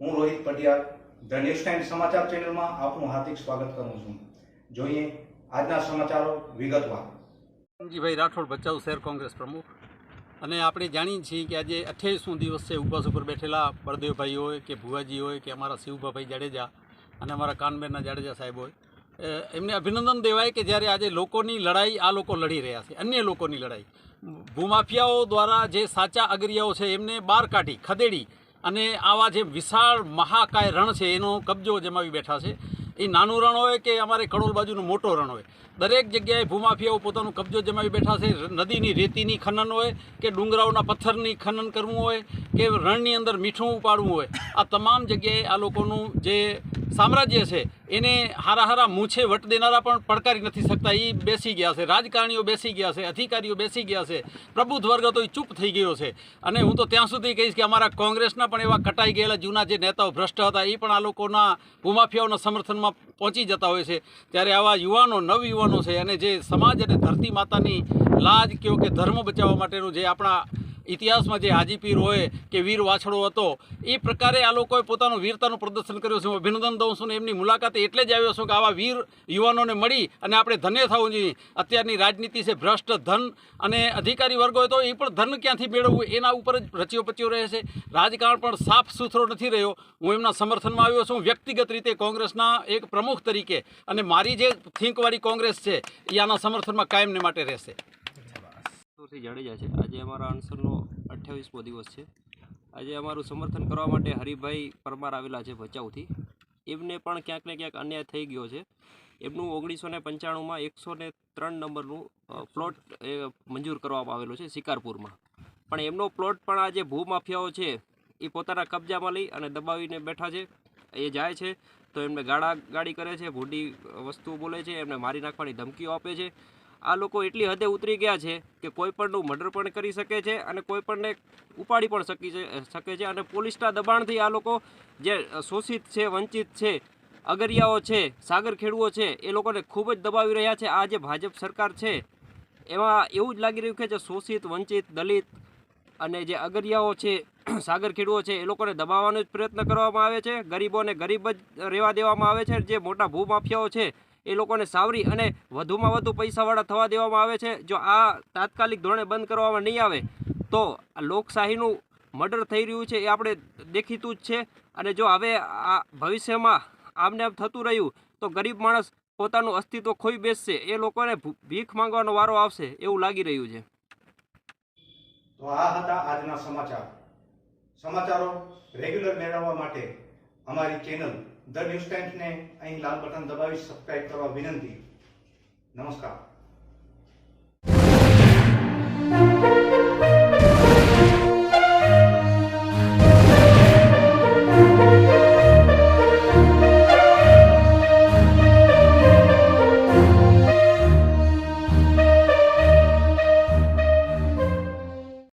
હું Rohit Patiyar the news time સમાચાર ચેનલમાં આપનું હાર્દિક સ્વાગત કરું છું. જોઈએ આજના સમાચારો વિગતવાર. રામજીભાઈ રાઠોડ, ભચાઉ શહેર કોંગ્રેસ પ્રમુખ. અને આપણે જાણીએ છીએ કે આજે અઠ્યાવીસમો દિવસ છે. ઉપવાસ ઉપર બેઠેલા બળદેવભાઈ હોય કે ભુવાજી હોય કે અમારા શિવભાભાઈ જાડેજા અને અમારા કાનબેનના જાડેજા સાહેબ હોય એમને અભિનંદન દેવાય કે જ્યારે આજે લોકોની લડાઈ આ લોકો લડી રહ્યા છે, અન્ય લોકોની લડાઈ. ભૂમાફિયાઓ દ્વારા જે સાચા અગરિયાઓ છે, એમને બહાર કાઢી, ખદેડી અને આવા જે વિશાળ મહાકાય રણ છે, એનો કબજો જમાવી બેઠા છે. એ નાનું રણ હોય કે અમારે કડોલ બાજુનો મોટો રણ હોય? દરેક જગ્યાએ ભૂમાફિયાઓ પોતાનો કબજો જમાવી બેઠા છે. નદીની રેતીની ખનન હોય કે ડુંગરાઓના પથ્થરની ખનન કરવું હોય કે રણની અંદર મીઠું ઉપાડવું હોય, આ તમામ જગ્યાએ આ લોકોનું જે સામ્રાજ્ય છે એને હારા હારા મૂછે વટ દેનારા પણ પડકારી નથી શકતા. એ બેસી ગયા છે, રાજકારણીઓ બેસી ગયા છે, અધિકારીઓ બેસી ગયા છે. પ્રબુદ્ધ વર્ગ તો એ ચૂપ થઈ ગયો છે. અને હું તો ત્યાં સુધી કહીશ કે અમારા કોંગ્રેસના પણ એવા કટાઈ ગયેલા જૂના જે નેતાઓ ભ્રષ્ટ હતા એ પણ આ લોકોના ભૂમાફિયાઓના સમર્થનમાં પહોંચી જતા હોય છે. ત્યારે આવા યુવાનો નવ યુવાનો છે અને જે સમાજ અને ધરતી માતાની લાજ કહો કે ધર્મ બચાવવા માટેનું જે આપણા ઇતિહાસમાં જે હાજીપીર હોય કે વીર વાછડો હતો, એ પ્રકારે આ લોકોએ પોતાનું વીરતાનું પ્રદર્શન કર્યું છે. હું અભિનંદન દઉં છું ને એમની મુલાકાતે એટલે જ આવ્યો છું કે આવા વીર યુવાનોને મળી અને આપણે ધન્ય થવું જોઈએ અત્યારની રાજનીતિ છે ભ્રષ્ટ ધન અને અધિકારી વર્ગ હોય તો એ પણ ધન ક્યાંથી મેળવવું એના ઉપર જ રચ્યો પચ્યો રહે છે. રાજકારણ પણ સાફ સુથરો નથી રહ્યો. હું એમના સમર્થનમાં આવ્યો છું. વ્યક્તિગત રીતે કોંગ્રેસના એક પ્રમુખ તરીકે અને મારી જે થિંકવાળી કોંગ્રેસ છે, એ આના સમર્થનમાં કાયમને માટે રહેશે. થી જાડેજા છે. આજે અમારા અણસરનો અઠ્યાવીસમો દિવસ છે. આજે અમારું સમર્થન કરવા માટે હરિભાઈ પરમાર આવેલા છે ભચાઉથી. એમને પણ ક્યાંક ને ક્યાંક અન્યાય થઈ ગયો છે. એમનું ઓગણીસો ને પંચાણુંમાં એકસો ને ત્રણ નંબરનું પ્લોટ એ મંજૂર કરવામાં આવેલો છે શિકારપુરમાં. પણ એમનો પ્લોટ પણ આ જે ભૂમાફિયાઓ છે, એ પોતાના કબજામાં લઈ અને દબાવીને બેઠા છે. એ જાય છે, તો એમને ગાળા ગાડી કરે છે, ભૂંડી વસ્તુઓ બોલે છે, એમને મારી નાખવાની ધમકીઓ આપે છે. આ લોકો એટલી હદે ઉતરી ગયા છે કે કોઈ પણનું મર્ડર પણ કરી શકે છે અને કોઈ પણને ઉપાડી પણ શકી છે શકે છે. અને પોલીસના દબાણથી આ લોકો જે શોષિત છે, વંચિત છે, અગરિયાઓ છે, સાગર ખેડૂઓ છે, એ લોકોને ખૂબ જ દબાવી રહ્યા છે. આ જે ભાજપ સરકાર છે, એમાં એવું જ લાગી રહ્યું કે જે શોષિત, વંચિત, દલિત અને જે અગરિયાઓ છે, સાગર ખેડૂઓ છે, એ લોકોને દબાવવાનો જ પ્રયત્ન કરવામાં આવે છે. ગરીબોને ગરીબ જ રહેવા દેવામાં આવે છે. જે મોટા ભૂમાફિયાઓ છે એ લોકોને સાવરી અને વધુમાં વધુ પૈસાવાળા થવા દેવામાં આવે છે. જો આ તાત્કાલિક ધોરણે બંધ કરવામાં નહીં આવે, તો લોકશાહીનું મર્ડર થઈ રહ્યું છે એ આપણે દેખીતું જ છે. અને જો હવે આ ભવિષ્યમાં આમને આમ થતું રહ્યું, તો ગરીબ માણસ પોતાનું અસ્તિત્વ ખોઈ બેસશે. એ લોકોને ભીખ માંગવાનો વારો આવશે એવું લાગી રહ્યું છે. તો આ હતા આજના સમાચાર. સમાચારો રેગ્યુલર મેળવવા માટે અમારી ચેનલ ધ ન્યૂઝ ટાઈમ્સને અહીં લાલ બટન દબાવી સબસ્ક્રાઇબ કરવા વિનંતી. નમસ્કાર.